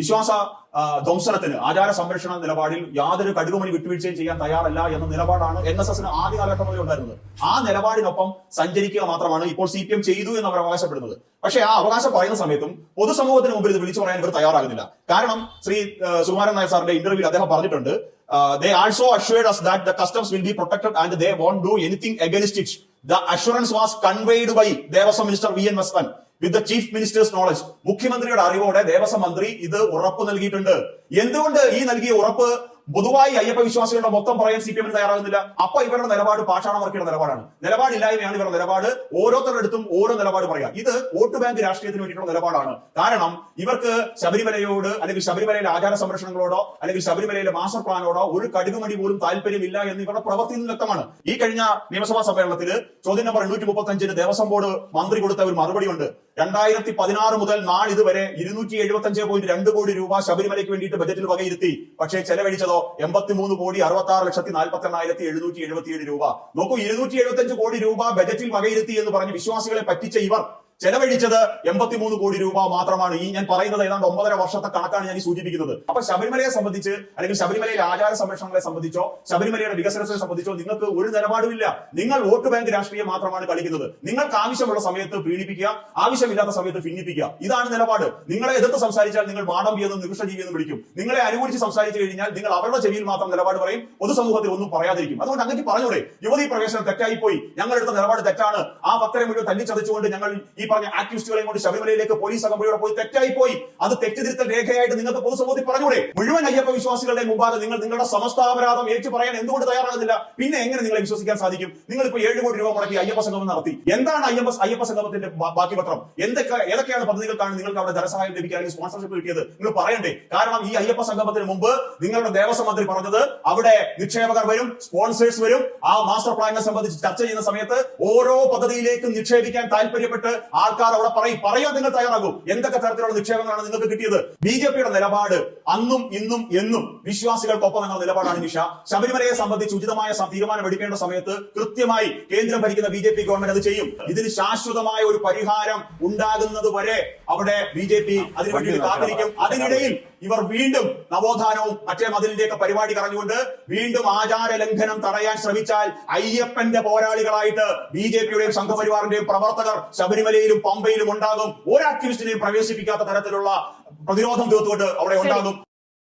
വിശ്വാസ ധ്വംസനത്തിന് ആചാര സംരക്ഷണ നിലപാടിൽ യാതൊരു കടുകുമണി വിട്ടുവീഴ്ചയും ചെയ്യാൻ തയ്യാറല്ല എന്ന നിലപാടാണ് എൻ എസ് എസിന് ആദ്യ കാലഘട്ടം ഉണ്ടായിരുന്നത്. ആ നിലപാടിനൊപ്പം സഞ്ചരിക്കുക മാത്രമാണ് ഇപ്പോൾ സി പി എം ചെയ്തു എന്ന് അവർ അവകാശപ്പെടുന്നത്. പക്ഷേ ആ അവകാശം പറയുന്ന സമയത്തും പൊതുസമൂഹത്തിന് മുമ്പിൽ ഇത് വിളിച്ചു പറയാൻ ഇവർ തയ്യാറാകുന്നില്ല. കാരണം ശ്രീ സുമാരൻ നായർ സാറിന്റെ ഇന്റർവ്യൂവിൽ അദ്ദേഹം പറഞ്ഞിട്ടുണ്ട് they also assured us that the customs will be protected and they won't do anything against it the assurance was conveyed by Devaswom minister V N Vasavan with the chief minister's knowledge. മുഖ്യമന്ത്രിയുടെ അറിവോടെ ദേവസ്വം മന്ത്രി ഇത് ഉറപ്പ് നൽകിയിട്ടുണ്ട്. എന്തുകൊണ്ട് ഈ നൽകിയ ഉറപ്പ് പൊതുവായി അയ്യപ്പ വിശ്വാസികളുടെ മൊത്തം പറയാൻ സി പി എമ്മിന് തയ്യാറാകുന്നില്ല. അപ്പൊ ഇവരുടെ നിലപാട് പാഷാണവർക്കിയുടെ നിലപാടാണ്. നിലപാടില്ലായ്മയാണ് ഇവരുടെ നിലപാട്. ഓരോരുത്തരുടെ അടുത്തും ഓരോ നിലപാട് പറയാം. ഇത് വോട്ട് ബാങ്ക് രാഷ്ട്രീയത്തിന് വേണ്ടിയിട്ടുള്ള നിലപാടാണ്. കാരണം ഇവർക്ക് ശബരിമലയോട് അല്ലെങ്കിൽ ശബരിമലയിലെ ആചാര സംരക്ഷണങ്ങളോടോ അല്ലെങ്കിൽ ശബരിമലയിലെ മാസ്റ്റർ പ്ലാനോടോ ഒരു കടുകുമണി പോലും താല്പര്യമില്ല എന്ന് ഇവരുടെ പ്രവൃത്തി നിന്ന് വ്യക്തമാണ്. ഈ കഴിഞ്ഞ നിയമസഭാ സമ്മേളനത്തിൽ ചോദ്യം നമ്പർ എണ്ണൂറ്റി മുപ്പത്തി അഞ്ചിന് ദേവസ്വം ബോർഡ് മന്ത്രി കൊടുത്ത ഒരു മറുപടിയുണ്ട്. രണ്ടായിരത്തി പതിനാറ് മുതൽ നാളിതുവരെ ഇരുന്നൂറ്റി എഴുപത്തി അഞ്ച് പോയിന്റ് രണ്ട് കോടി രൂപ ശബരിമലയ്ക്ക് വേണ്ടിയിട്ട് ബജറ്റിൽ വകയിരുത്തി. പക്ഷേ ചെലവഴിച്ചതോ എൺപത്തിമൂന്ന് കോടി അറുപത്തി ആറ് ലക്ഷത്തി നാൽപ്പത്തി എണ്ണായിരത്തി എഴുന്നൂറ്റി എഴുപത്തിയേഴ് രൂപ. നോക്കൂ ഇരുന്നൂറ്റി എഴുപത്തി അഞ്ച് കോടി രൂപ ബജറ്റിൽ വകയിരുത്തി എന്ന് പറഞ്ഞ് വിശ്വാസികളെ പറ്റിച്ച ഇവർ ചെലവഴിച്ചത് എൺപത്തിമൂന്ന് കോടി രൂപ മാത്രമാണ്. ഈ ഞാൻ പറയുന്നത് ഏതാണ്ട് ഒമ്പതര വർഷത്തെ കണക്കാണ് ഞാൻ സൂചിപ്പിക്കുന്നത്. അപ്പൊ ശബരിമലയെ സംബന്ധിച്ച് അല്ലെങ്കിൽ ശബരിമലയിലെ ആചാര സംരക്ഷണങ്ങളെ സംബന്ധിച്ചോ ശബരിമലയുടെ വികസനത്തെ സംബന്ധിച്ചോ നിങ്ങൾക്ക് ഒരു നിലപാടുമില്ല. നിങ്ങൾ വോട്ട് ബാങ്ക് രാഷ്ട്രീയം മാത്രമാണ് കളിക്കുന്നത്. നിങ്ങൾക്ക് ആവശ്യമുള്ള സമയത്ത് പീഡിപ്പിക്കുക ആവശ്യമില്ലാത്ത സമയത്ത് ഭിന്നിപ്പിക്കുക. ഇതാണ് നിലപാട്. നിങ്ങളെ എതിർത്ത് സംസാരിച്ചാൽ നിങ്ങൾ മാടമ്പി എന്നും നിമിഷജീവി എന്നും വിളിക്കും. നിങ്ങളെ അനുകൂലിച്ച് സംസാരിച്ചു കഴിഞ്ഞാൽ നിങ്ങൾ അവരുടെ ചെവിയിൽ മാത്രം നിലപാട് പറയും. പൊതുസമൂഹത്തിൽ ഒന്നും പറയാതിരിക്കും. അതുകൊണ്ട് അങ്ങനെ പറഞ്ഞൂടെ യുവതി പ്രവേശനം തെറ്റായി പോയി ഞങ്ങളെടുത്ത നിലപാട് തെറ്റാണ്. ആ ഭക്തരെ മുഴുവൻ തല്ലിച്ചതച്ചുകൊണ്ട് ഞങ്ങൾ ഈ പറഞ്ഞ ആക്ടിവിസ്റ്റുകളെയും കൊണ്ട് ശബരിമലയിലേക്ക് പോലീസ് അകമ്പടിയോടെ പോയി തെറ്റായി പോയി അത് തെറ്റുതിരുത്തൽ രേഖയായിട്ട് നിങ്ങൾക്ക് പൊതുസമൂഹത്തിൽ പറഞ്ഞൂടെ. മുഴുവൻ അയ്യപ്പ വിശ്വാസികളുടെ മുമ്പാകെ നിങ്ങൾ നിങ്ങളുടെ സമസ്താപരാധം ഏറ്റു പറയാൻ എന്തുകൊണ്ട് തയ്യാറാകുന്നില്ല? പിന്നെ എങ്ങനെ നിങ്ങളെ വിശ്വസിക്കാൻ സാധിക്കും? നിങ്ങൾ ഇപ്പോൾ ഏഴ് കോടി രൂപ മുടക്കി അയ്യപ്പ സംഗമം നടത്തി. എന്താണ് അയ്യപ്പ അയ്യപ്പ സംഗമത്തിന്റെ ബാക്കി പത്രം? എന്തൊക്കെ ഏതൊക്കെയാണ് പദ്ധതികൾക്കാണ് നിങ്ങൾക്ക് അവിടെ ധനസഹായം ലഭിക്കാൻ സ്പോൺസർഷിപ്പ് കിട്ടിയത്? നിങ്ങൾ പറയണ്ടേ. കാരണം ഈ അയ്യപ്പ സംഗമത്തിന് മുമ്പ് നിങ്ങളുടെ ദേവസ്വം മന്ത്രി പറഞ്ഞത് അവിടെ നിക്ഷേപകർ വരും സ്പോൺസേഴ്സ് വരും. ആ മാസ്റ്റർ പ്ലാനിനെ സംബന്ധിച്ച് ചർച്ച ചെയ്യുന്ന സമയത്ത് ഓരോ പദ്ധതിയിലേക്കും നിക്ഷേപിക്കാൻ താല്പര്യപ്പെട്ട് ആൾക്കാർ അവിടെ പറയും പറയാൻ നിങ്ങൾ തയ്യാറാകും. എന്തൊക്കെ തരത്തിലുള്ള നിക്ഷേപങ്ങളാണ് നിങ്ങൾക്ക് കിട്ടിയത്? ബി ജെ പിയുടെ നിലപാട് അന്നും ഇന്നും എന്നും വിശ്വാസികൾക്കൊപ്പം എന്ന നിലപാടാണ് നിഷ. ശബരിമലയെ സംബന്ധിച്ച് ഉചിതമായ തീരുമാനം എടുക്കേണ്ട സമയത്ത് കൃത്യമായി കേന്ദ്രം ഭരിക്കുന്ന ബി ജെ പി ഗവൺമെന്റ് അത് ചെയ്യും. ഇതിന് ശാശ്വതമായ ഒരു പരിഹാരം ഉണ്ടാകുന്നത് വരെ അവിടെ ബി ജെ പി അതിനുവേണ്ടി കാത്തിരിക്കും. അതിനിടയിൽ ഇവർ വീണ്ടും നവോത്ഥാനവും മറ്റേ മതിലിന്റെയൊക്കെ പരിപാടി കറഞ്ഞുകൊണ്ട് വീണ്ടും ആചാര ലംഘനം തടയാൻ ശ്രമിച്ചാൽ അയ്യപ്പന്റെ പോരാളികളായിട്ട് ബി ജെ പിയുടെയും സംഘപരിവാറിന്റെയും പ്രവർത്തകർ ശബരിമലയിലും പമ്പയിലും ഉണ്ടാകും. ഒരു ആക്ടിവിസ്റ്റിനെയും പ്രവേശിപ്പിക്കാത്ത തരത്തിലുള്ള പ്രതിരോധം തീർത്തുകൊണ്ട് അവിടെ ഉണ്ടാകും.